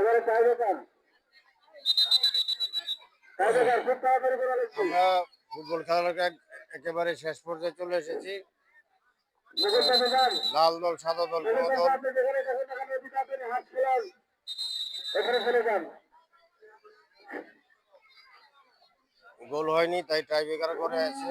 এবারে লিখছি আমরা ফুটবল খেলার একেবারে শেষ পর্যায়ে চলে এসেছি। লাল দল সাদা দল কোনো দল। গোল হয়নি তাই টাইব্রেকার করে আছে।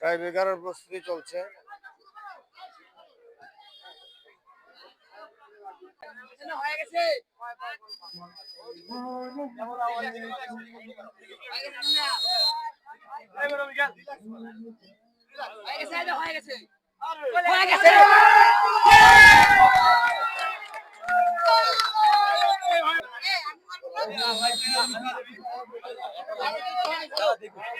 টাইব্রেকারের প্রস্তুতি চলছে। হয়ে গেছে। পিকনিক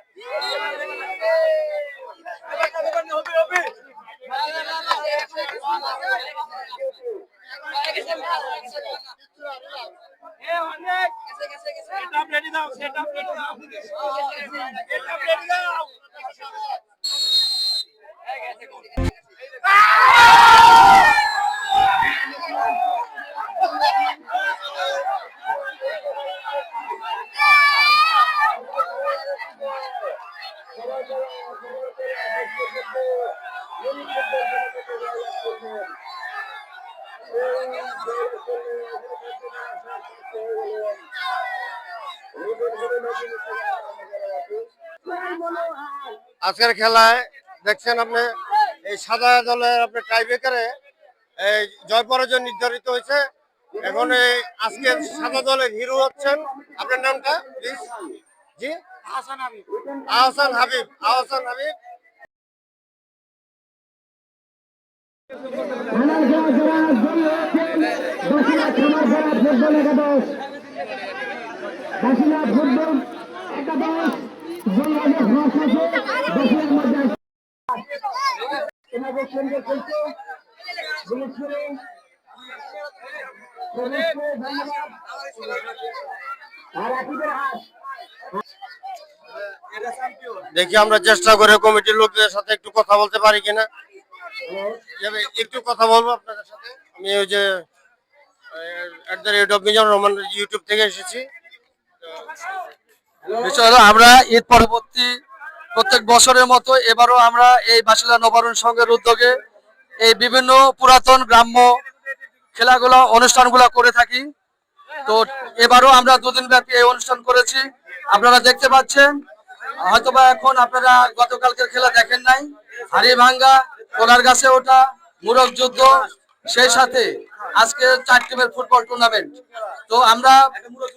আজকের খেলায় দেখছেন আপনি এই সাদা দলের আপনার টাইব্রেকারে এই জয় পরাজয় নির্ধারিত হয়েছে। এখন এই আজকের সাদা দলের হিরো হচ্ছেন আপনার নামটা? প্লিজ। জি? আহসান হাবিব। আহসান হাবিব আহসান ফুটবল দেখি আমরা চেষ্টা করে কমিটির লোকদের সাথে একটু কথা বলতে পারি কিনা। একটু কথা বলব আপনাদের সাথে। আমি ওই যে at the rate of Mizanur Rahman YouTube থেকে এসেছি। আমরা ঈদ পরবর্তী প্রত্যেক বছরের মতো এবারও আমরা এই বাসিলা নবারণ সংঘের উদ্যোগে এই বিভিন্ন পুরাতন গ্রাম্য খেলাগুলো, অনুষ্ঠানগুলো করে থাকি। তো এবারও আমরা দুদিন ব্যাপী এই অনুষ্ঠান করেছি। আপনারা দেখতে পাচ্ছেন, হয়তোবা এখন আপনারা গতকালকের খেলা দেখেন নাই। হাড়ি ভাঙ্গা কোলার গাছে ওঠা মুরগ যুদ্ধ সেই সাথে আজকে চার টিমের ফুটবল টুর্নামেন্ট তো আমরা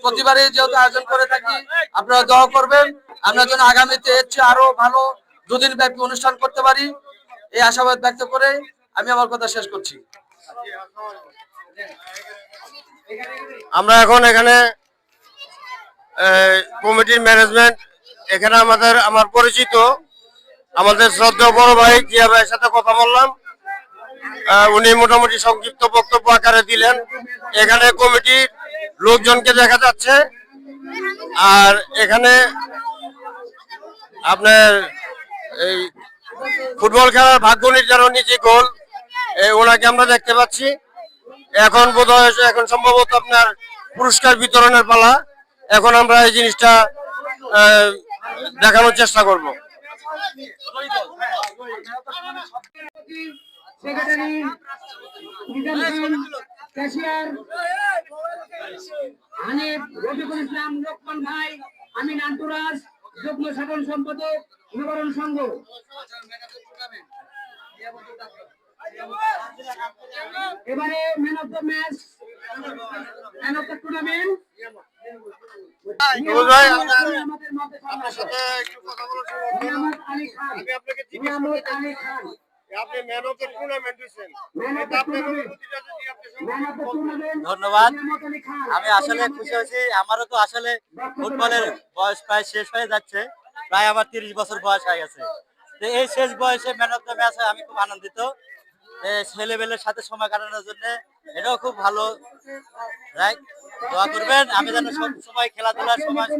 প্রতিবারই যেহেতু আয়োজন করে থাকি, আপনারা দোয়া করবেন, আমরা যেন আগামীতে এর চেয়ে আরও ভালো দুদিন ব্যাপী অনুষ্ঠান করতে পারি। এই আশাবাদ ব্যক্ত করে আমি আমার কথা শেষ করছি। আমরা এখন এখানে কমিটির ম্যানেজমেন্ট এখানে আমাদের, আমার পরিচিত, আমাদের শ্রদ্ধা বড় ভাই জিয়া ভাইয়ের সাথে কথা বললাম। উনি মোটামুটি সংক্ষিপ্ত বক্তব্য আকারে দিলেন। এখানে কমিটির লোকজনকে দেখা যাচ্ছে। আর এখানে আপনার এই ফুটবল খেলার ভাগ্য নির্ধারণ নিচে গোল ওনাকে আমরা দেখতে পাচ্ছি। এখন বোধ এখন সম্ভবত আপনার পুরস্কার বিতরণের পালা। এখন আমরা এই জিনিসটা দেখানোর চেষ্টা করব। সেক্রেটারি খান ক্যাশিয়ার হানিফ রফিকুল ইসলাম লোকমান ভাই আমিন আন্টুরাজ যুগ্ম সাধারণ সম্পাদক নিবারণ সংঘ। এবারে man of the match man of the tournament আমাদের মধ্যে আপনার সাথে একটু কথা খান আমি আপনাকে জিজ্ঞেস করতে আলী ধন্যবাদ। আমি আসলে খুশি হয়েছি। আমারও তো আসলে ফুটবলের বয়স প্রায় শেষ হয়ে যাচ্ছে। প্রায় আমার তিরিশ বছর বয়স হয়ে গেছে। তো এই শেষ বয়সে ম্যান অফ দ্য ম্যাচ আমি খুব আনন্দিত। ছেলেবেলের সাথে সময় কাটানোর জন্য এটাও খুব ভালো রাইট দোয়া করবেন আমি যেন সব সময় খেলাধুলার সময়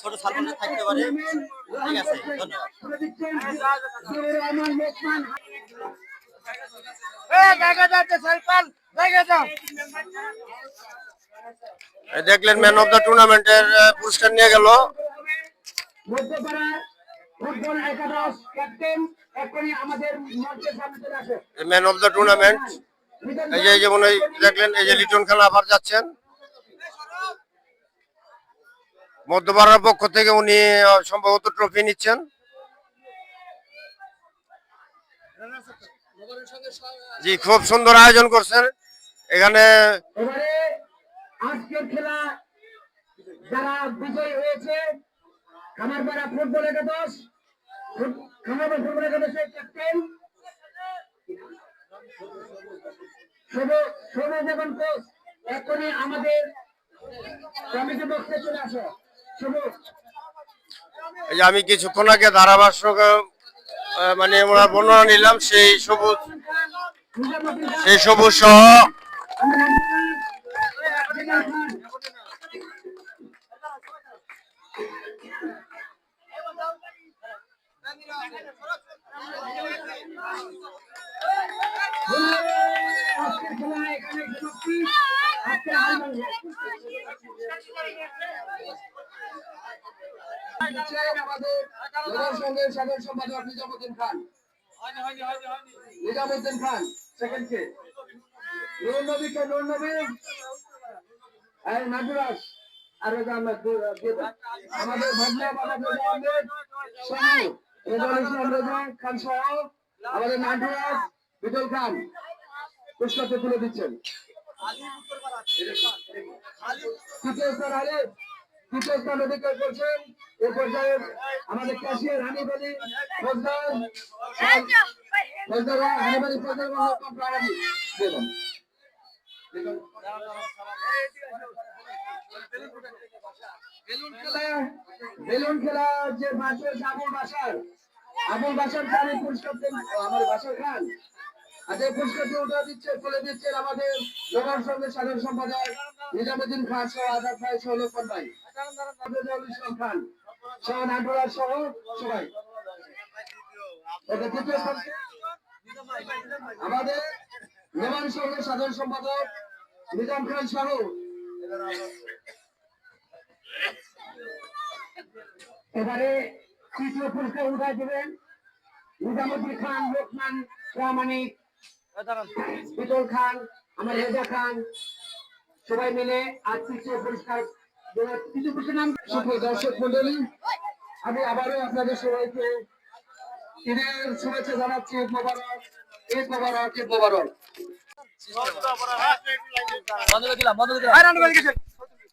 ছোট সালমানে থাকতে পারি। ঠিক আছে ধন্যবাদ। দেখলেন ম্যান অফ দ্য টুর্নামেন্টের পুরস্কার নিয়ে গেল। ফুটবল একাদশ ক্যাপ্টেন এখনই আমাদের মঞ্চের সামনে চলে আসে। ম্যান অফ দ্য টুর্নামেন্ট এই যে যেমন এই দেখলেন এই যে লিটন খান আবার যাচ্ছেন। মধ্যপাড়ার পক্ষ থেকে উনি সম্ভবত ট্রফি নিচ্ছেন। জি খুব সুন্দর আয়োজন করছেন। এখানে আজকের খেলা যারা বিজয়ী হয়েছে ফুটবল একাদশ। খামারপাড়া ফুটবল একাদশের ক্যাপ্টেন শুভ শুভ কোচ এখনই আমাদের কমিটি বক্সে চলে আসো। এই যে আমি কিছুক্ষণ আগে ধারাভাষ্যক মানে ওনার বর্ণনা নিলাম সেই সবুজ সেই সবুজ সহ আমাদের নিজামুদ্দিন খান নিজামুদ্দিন খান সেকেন্ড কে নুর নবী আর নাজুরাস আর। আমাদের ভাবনা সহ রেজাউল আমাদের নাজুরাস বিদুল খান, পুষ্পকে তুলে দিচ্ছেন। তৃতীয় স্থান আলিফ তৃতীয় স্থান অধিকার করছেন। এ আমাদের ক্যাশিয়ার হানিফ আলী ফজদার বেলুন খেলা, বেলুন যে বাসের আবুল বাসার আবুল বাসার খানের পুরস্কার আমার বাসার খান। আর এই পুরস্কারটি উঠে দিচ্ছে ফলে দিচ্ছেন আমাদের নগর সংঘের সাধারণ সম্পাদক নিজামুদ্দিন খান সহ আজাদ ভাই, সহ লোকমান ভাই। ইসলাম খান সহ নাটোরা সহ সবাই। আমাদের নগর সংঘের সাধারণ সম্পাদক নিজাম খান সহ। এবারে তৃতীয় পুরস্কার উঠাই দেবেন। নিজামুদ্দিন খান লোকমান প্রামাণিক বিটল খান আমার রেজা খান সবাই মিলে আর তৃতীয় পুরস্কার তৃতীয় পুরস্কার নাম দর্শক মন্ডলী আমি আবারও আপনাদের সবাইকে ঈদের শুভেচ্ছা জানাচ্ছি ঈদ মোবারক ঈদ মোবারক ঈদ মোবারক। বন্ধ করে দিলাম বন্ধ করে দিলাম।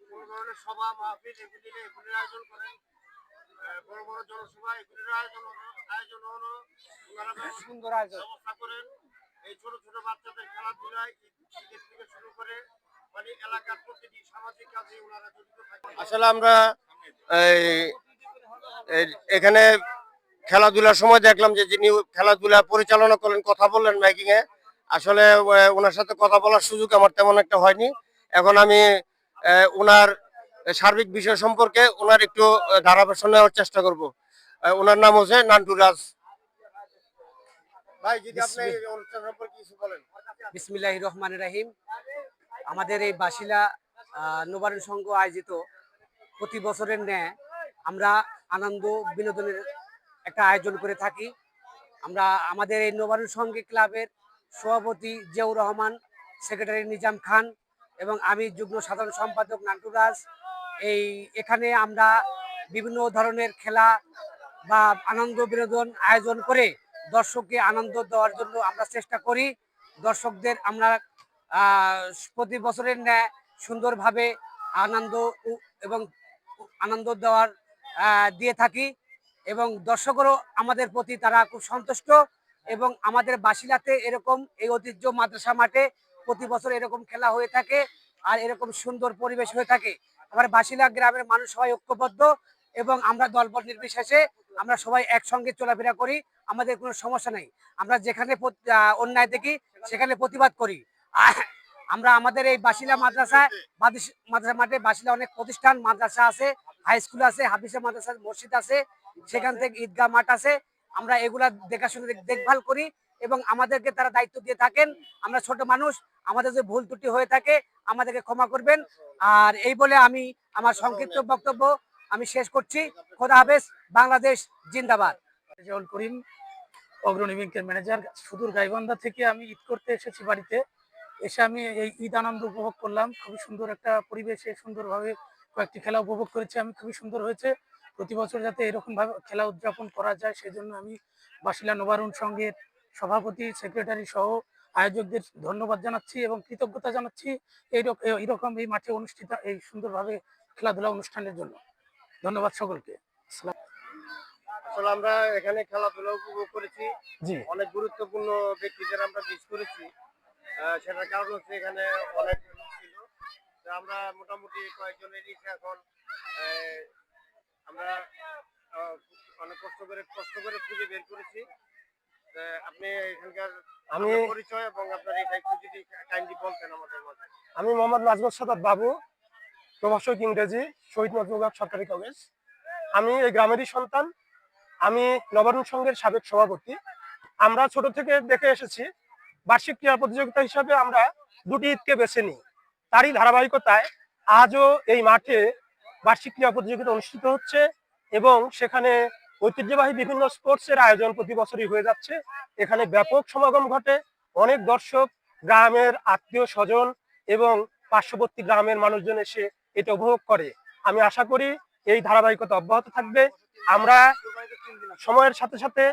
কোনো ধরনের সভা মাহফিল এগুলি এগুলির আয়োজন করেন। বড় বড় জনসভা এগুলির আয়োজন আয়োজন হলো ওনারা সুন্দর ব্যবস্থা করেন। এই ছোট ছোট বাচ্চাদের খেলাধুলায় থেকে শুরু করে মানে এলাকার প্রতিটি সামাজিক কাজে ওনারা জড়িত থাকে আসলে আমরা এই এখানে খেলাধুলার সময় দেখলাম যে যিনি খেলাধুলা পরিচালনা করলেন কথা বললেন মাইকিং এ আসলে ওনার সাথে কথা বলার সুযোগ আমার তেমন একটা হয়নি। এখন আমি ওনার সার্বিক বিষয় সম্পর্কে ওনার একটু ধারাভাষ্য নেওয়ার চেষ্টা করব। ওনার নাম হচ্ছে নান্টু রাজ ভাই যদি আপনি অনুষ্ঠান সম্পর্কে কিছু বলেন। বিসমিল্লাহ রহমান রাহিম। আমাদের এই বাসিলা নবায়ন সংঘ আয়োজিত প্রতি বছরের ন্যায় আমরা আনন্দ বিনোদনের একটা আয়োজন করে থাকি। আমরা আমাদের এই নবায়ন সংঘ ক্লাবের সভাপতি জিয়াউর রহমান সেক্রেটারি নিজাম খান এবং আমি যুগ্ম সাধারণ সম্পাদক নান্টুরাজ এই, এখানে আমরা বিভিন্ন ধরনের খেলা বা আনন্দ বিনোদন আয়োজন করে দর্শককে আনন্দ দেওয়ার জন্য আমরা চেষ্টা করি। দর্শকদের আমরা প্রতি বছরের ন্যায় সুন্দরভাবে আনন্দ এবং আনন্দ দেওয়ার দিয়ে থাকি এবং দর্শকেরও আমাদের প্রতি তারা খুব সন্তুষ্ট এবং আমাদের বাসিলাতে এরকম এই ঐতিহ্য মাদ্রাসা মাঠে প্রতি বছর এরকম খেলা হয়ে থাকে আর এরকম সুন্দর পরিবেশ হয়ে থাকে। আমার বাসিলা গ্রামের মানুষ সবাই ঐক্যবদ্ধ এবং আমরা দলবল নির্বিশেষে আমরা সবাই একসঙ্গে চলাফেরা করি, আমাদের কোনো সমস্যা নেই। আমরা যেখানে অন্যায় দেখি, সেখানে প্রতিবাদ করি। আমরা আমাদের এই বাসিলা মাদ্রাসায় মাদ্রাসা মাঠে বাসিলা অনেক প্রতিষ্ঠান, মাদ্রাসা আছে হাই স্কুল আছে, হাফিজা মাদ্রাসা, মসজিদ আছে, সেখান থেকে ঈদগাহ মাঠ আছে। আমরা এগুলা দেখাশোনা দেখভাল করি এবং আমাদেরকে তারা দায়িত্ব দিয়ে থাকেন। আমরা ছোট মানুষ আমাদের যে ভুল ত্রুটি হয়ে থাকে, আমাদেরকে ক্ষমা করবেন। আর এই বলে আমি আমার সংক্ষিপ্ত বক্তব্য আমি শেষ করছি। খোদা হাফেজ, বাংলাদেশ জিন্দাবাদ। করিম, অগ্রণী ব্যাংকের ম্যানেজার, সুদূর গাইবান্ধা থেকে আমি ঈদ করতে এসেছি বাড়িতে। এসে আমি এই ঈদ আনন্দ উপভোগ করলাম। খুবই সুন্দর একটা পরিবেশে সুন্দরভাবে কয়েকটি খেলা উপভোগ করেছি। আমি খুবই সুন্দর হয়েছে। প্রতি বছর যাতে এরকমভাবে খেলা উদযাপন করা যায়, সেজন্য আমি বাসিলা নবারুণ সংঘের সভাপতি, সেক্রেটারি সহ আয়োজকদের ধন্যবাদ জানাচ্ছি এবং কৃতজ্ঞতা জানাচ্ছি এইরকম এই মাঠে অনুষ্ঠিত এই সুন্দরভাবে খেলাধুলা অনুষ্ঠানের জন্য। ধন্যবাদ সকলকে। আসলে আমরা এখানে খেলাধুলা উপভোগ করেছি। অনেক গুরুত্বপূর্ণ ব্যক্তিদের আমরা মিস করেছি। সেটার কারণ হচ্ছে এখানে অনেক ছিল। আমরা মোটামুটি কয়েকজনের এখন আমরা অনেক কষ্ট করে কষ্ট করে খুঁজে বের করেছি। আপনি এখানকার আমি পরিচয় এবং আপনার এটা একটু যদি কাইন্ডলি বলতেন আমাদের মাঝে। আমি মোহাম্মদ নাজমুল সাদাত বাবু প্রভাষক ইংরেজি শহীদ নজরুল সরকারি কলেজ। আমি এই গ্রামেরই সন্তান। আমি নবারুণ সংঘের সাবেক সভাপতি। আমরা ছোট থেকে দেখে এসেছি বার্ষিক ক্রীড়া প্রতিযোগিতা হিসাবে আমরা দুটি ঈদকে বেছে নিই। তারই ধারাবাহিকতায় আজও এই মাঠে বার্ষিক ক্রীড়া প্রতিযোগিতা অনুষ্ঠিত হচ্ছে এবং সেখানে ঐতিহ্যবাহী বিভিন্ন স্পোর্টসের আয়োজন প্রতি বছরই হয়ে যাচ্ছে। এখানে ব্যাপক সমাগম ঘটে। অনেক দর্শক, গ্রামের আত্মীয় স্বজন এবং পার্শ্ববর্তী গ্রামের মানুষজন এসে এটা উপভোগ করে। আমি আশা করি এই ধারাবাহিকতা অব্যাহত থাকবে। আমরা সময়ের সাথে সাথে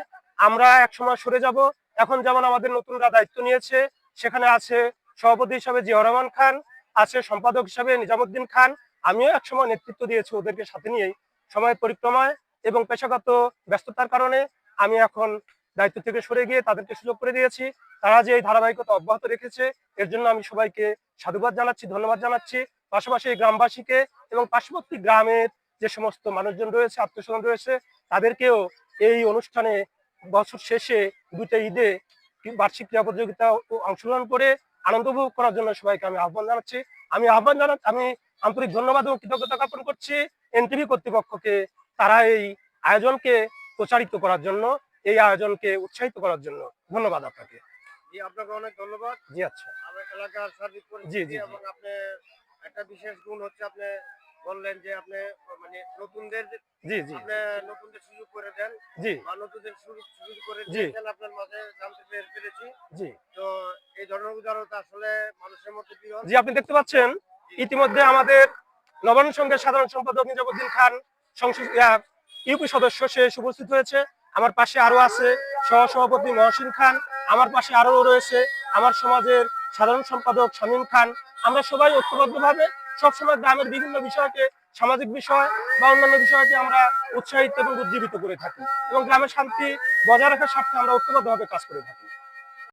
আমরা এক সময় সরে যাব। এখন যেমন আমাদের নতুনরা দায়িত্ব নিয়েছে, সেখানে আছে সভাপতি হিসাবে জিয়া রহমান খান, আছে সম্পাদক হিসাবে নিজামুদ্দিন খান। আমিও এক সময় নেতৃত্ব দিয়েছি ওদেরকে সাথে নিয়েই। সময় পরিক্রমায় এবং পেশাগত ব্যস্ততার কারণে আমি এখন দায়িত্ব থেকে সরে গিয়ে তাদেরকে সুযোগ করে দিয়েছি। তারা যে এই ধারাবাহিকতা অব্যাহত রেখেছে, এর জন্য আমি সবাইকে সাধুবাদ জানাচ্ছি, ধন্যবাদ জানাচ্ছি। পাশাপাশি গ্রামবাসীকে এবং পার্শ্ববর্তী গ্রামের যে সমস্ত মানুষজন রয়েছে, আত্মীয়স্বজন রয়েছে, তাদেরকেও এই অনুষ্ঠানে বছর শেষে দুটো ঈদে বার্ষিক ক্রীড়া প্রতিযোগিতা অংশগ্রহণ করে আনন্দ উপভোগ করার জন্য সবাইকে আমি আহ্বান জানাচ্ছি। আমি আহ্বান জানা আমি আন্তরিক ধন্যবাদ এবং কৃতজ্ঞতা জ্ঞাপন করছি। এনটিভি কর্তৃপক্ষকে তারা এই আয়োজনকে প্রচারিত করার জন্য এই আয়োজনকে উৎসাহিত করার জন্য। ধন্যবাদ আপনাকে। জি আপনাকে অনেক ধন্যবাদ। জি আচ্ছা। আমার এলাকার সার্বিক জি, জি। এবং আপনি একটা বিশেষ গুণ হচ্ছে আপনি বললেন যে আপনি মানে নতুনদের জি জি। আপনি নতুনদের সুযোগ করে দেন জি। বা নতুনদের সুযোগ সুযোগ করে দিয়েছেন আপনার মাঝে জানতে পেরে- পেরেছি জি। তো এই ধরনের উদারতা আসলে মানুষের মধ্যে জি আপনি দেখতে পাচ্ছেন ইতিমধ্যে আমাদের নবান্ন সংঘের সাধারণ সম্পাদক নিজামুদ্দিন খান সংসদ ইউপি সদস্য সে উপস্থিত হয়েছে। আমার পাশে আরও আছে সহ সভাপতি মহসিন খান, আমার পাশে আরও রয়েছে আমার সমাজের সাধারণ সম্পাদক শামীম খান। আমরা সবাই ঐক্যবদ্ধভাবে সবসময় গ্রামের বিভিন্ন বিষয়কে, সামাজিক বিষয় বা অন্যান্য বিষয়কে আমরা উৎসাহিত এবং উজ্জীবিত করে থাকি এবং গ্রামের শান্তি বজায় রাখার স্বার্থে আমরা ঐক্যবদ্ধভাবে কাজ করে থাকি।